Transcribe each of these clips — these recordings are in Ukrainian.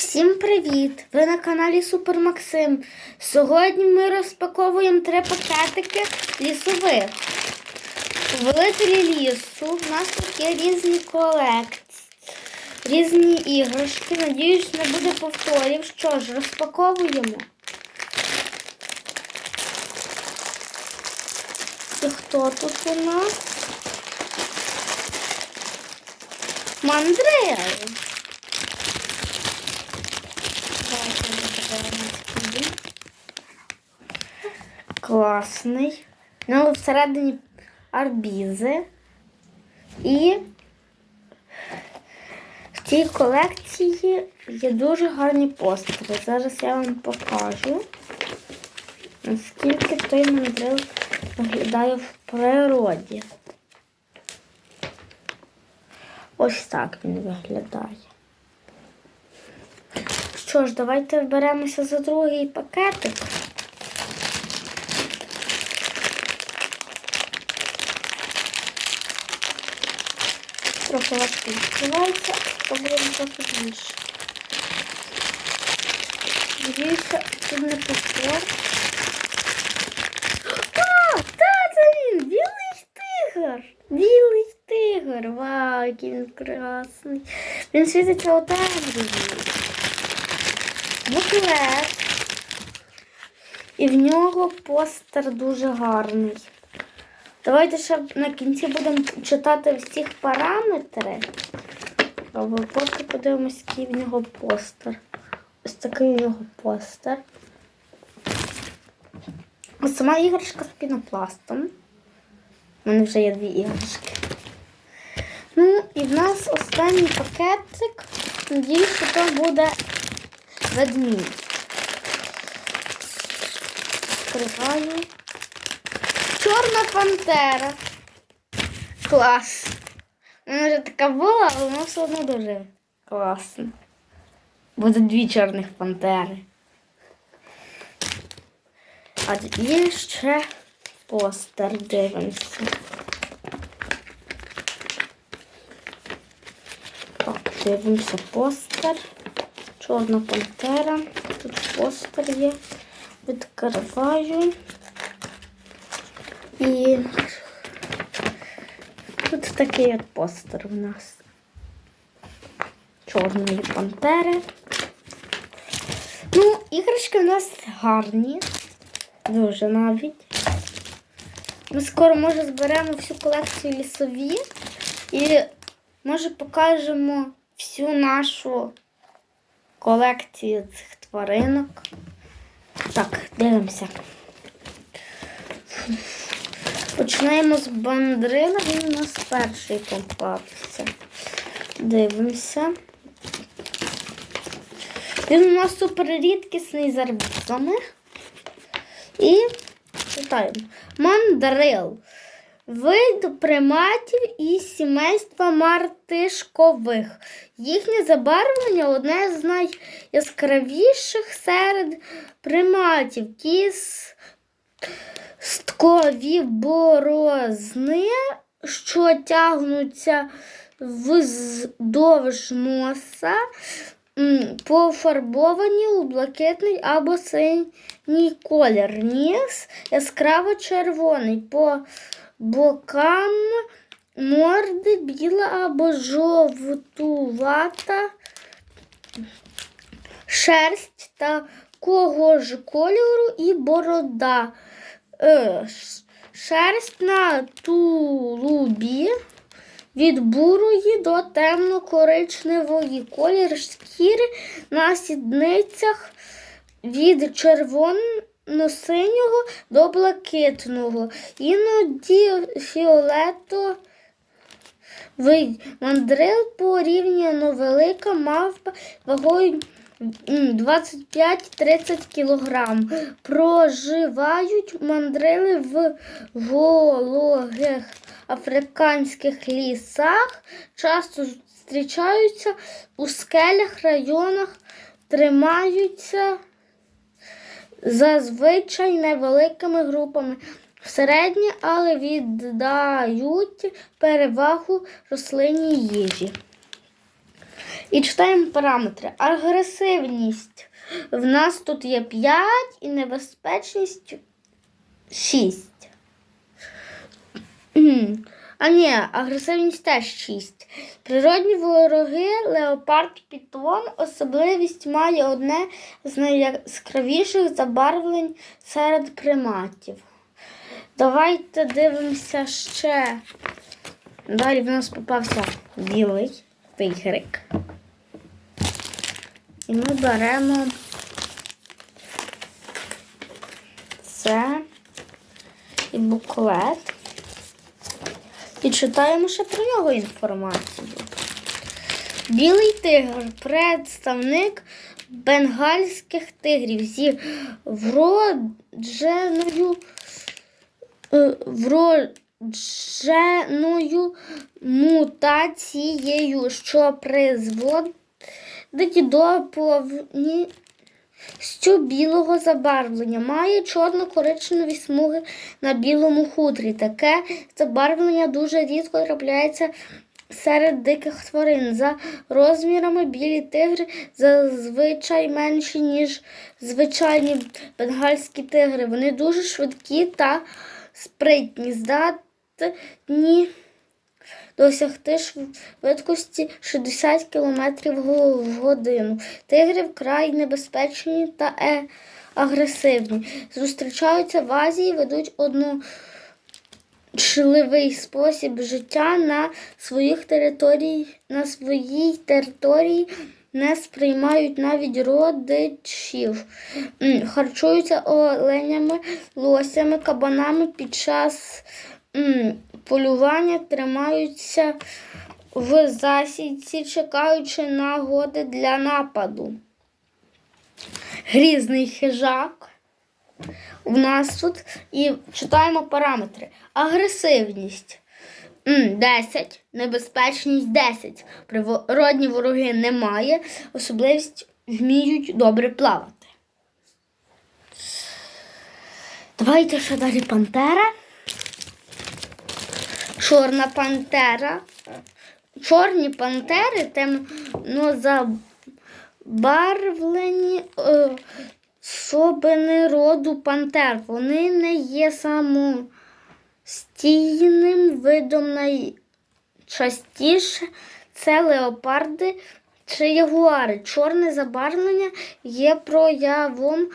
Всім привіт! Ви на каналі Супер Максим. Сьогодні ми розпаковуємо три пакетики лісових. Повелителі лісу. У нас тут є різні колекції, різні іграшки. Надіюсь, не буде повторів. Що ж, розпаковуємо. І хто тут у нас? Мандрел. Класний. Ну, всередині арбізи. І в цій колекції є дуже гарні постери. Зараз я вам покажу, наскільки той мандрил виглядає в природі. Ось так він виглядає. Що ж, давайте беремося за другий пакетик. Трохи важко відкривається, спробуємо трохи більше. Надіюся, тут не повтор. А, та, це він! Білий тигр! Білий тигр! Вау, який він красний! Він світиться у темряві. Буклет. І в нього постер дуже гарний. Давайте ще на кінці будемо читати всіх параметри. Або поки подивимось, який в нього постер. Ось такий у нього постер. Ось Сама іграшка з пінопластом. У мене вже є дві іграшки. Ну, і в нас останній пакетик. Надіюсь, що то буде ведмідь. Відкриваю. Чорна пантера. Клас. Вона вже така була, але вона все одно дуже класна. Буде дві чорних пантери. А є ще постер, дивимося. Так, дивимося постер. Чорна пантера. Тут постер є. Відкриваю. І тут такий от постер у нас. Чорної пантери. Ну, іграшки у нас гарні. Дуже навіть. Ми скоро, може, зберемо всю колекцію лісові і, може, покажемо всю нашу колекцію цих тваринок. Так, дивимося. Починаємо з бандрила, він у нас перший попався. Дивимося. Він у нас супер рідкісний з арбузами. І читаємо. Мандрил. Вид приматів і сімейства мартишкових. Їхнє забарвлення одне з найяскравіших серед приматів. Кіс сткові борозни, що тягнуться вздовж носа, пофарбовані у блакитний або синій колір. Ніс яскраво червоний. По бокам морди біла або жовтувата шерсть такого ж кольору і борода. Е, Шерсть на тулубі від бурої до темно-коричневої колір шкіри на сідницях від червоно-синього до блакитного, іноді фіолетового. Мандрил порівняно велика мавпа вагою 25-30 кг. Проживають мандрили в вологих африканських лісах, часто зустрічаються у скелях, районах, тримаються зазвичай невеликими групами. Середні, але віддають перевагу рослинній їжі. І читаємо параметри. Агресивність. В нас тут є 5 і небезпечність 6. А ні, агресивність теж 6. Природні вороги, леопард пітон, особливість має одне з найяскравіших забарвлень серед приматів. Давайте дивимося ще. Далі в нас попався білий тигрик. І ми беремо це і буклет. І читаємо ще про нього інформацію. Білий тигр представник бенгальських тигрів зі вродженою, е, вродженою мутацією, що призводить до повністю білого забарвлення. Має чорно-коричневі смуги на білому хутрі. Таке забарвлення дуже рідко трапляється серед диких тварин. За розмірами білі тигри зазвичай менші, ніж звичайні бенгальські тигри. Вони дуже швидкі та спритні, здатні досягти швидкості 60 км в годину. Тигри вкрай небезпечні та е агресивні. Зустрічаються в Азії, ведуть одношливий спосіб життя на своїх території, на своїй території. Не сприймають навіть родичів, харчуються оленями, лосями, кабанами під час полювання тримаються в засідці, чекаючи нагоди для нападу. Грізний хижак. У нас тут і читаємо параметри. Агресивність 10, небезпечність 10. Природні вороги немає, особливість вміють добре плавати. Давайте ще далі пантера. Чорна пантера. Чорні пантери темно забарвлені е, особини роду пантер. Вони не є самостійним видом найчастіше це леопарди чи ягуари. Чорне забарвлення є проявом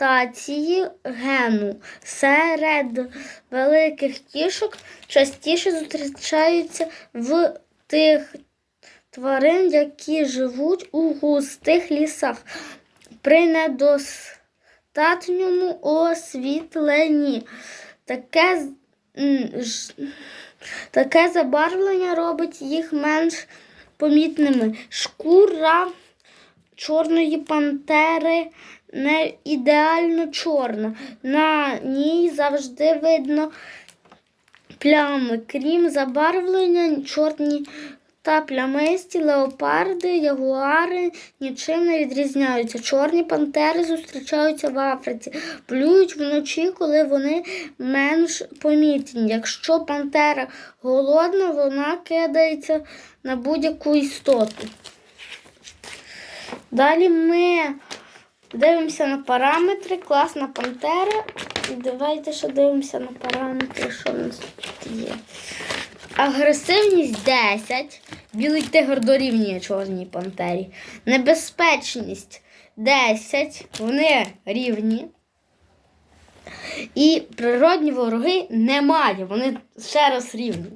мутації гену. Серед великих кішок частіше зустрічаються в тих тварин, які живуть у густих лісах. При недостатньому освітленні таке, таке забарвлення робить їх менш помітними. Шкура чорної пантери не ідеально чорна. На ній завжди видно плями. Крім забарвлення, чорні та плямисті леопарди, ягуари нічим не відрізняються. Чорні пантери зустрічаються в Африці, плюють вночі, коли вони менш помітні. Якщо пантера голодна, вона кидається на будь-яку істоту. Далі ми дивимося на параметри. Класна пантера. І давайте ще дивимося на параметри, що в нас тут є. Агресивність 10. Білий тигр дорівнює чорній пантері. Небезпечність 10. Вони рівні. І природні вороги немає. Вони ще раз рівні.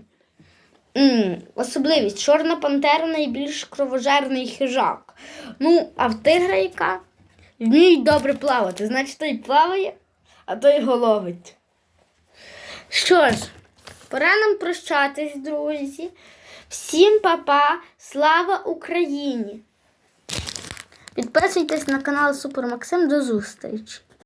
Особливість. Чорна пантера найбільш кровожерний хижак. Ну, а в тигра яка? Вміють добре плавати. Значить, той плаває, а той ловить. Що ж, пора нам прощатись, друзі. Всім па-па, слава Україні! Підписуйтесь на канал Супер Максим. До зустрічі!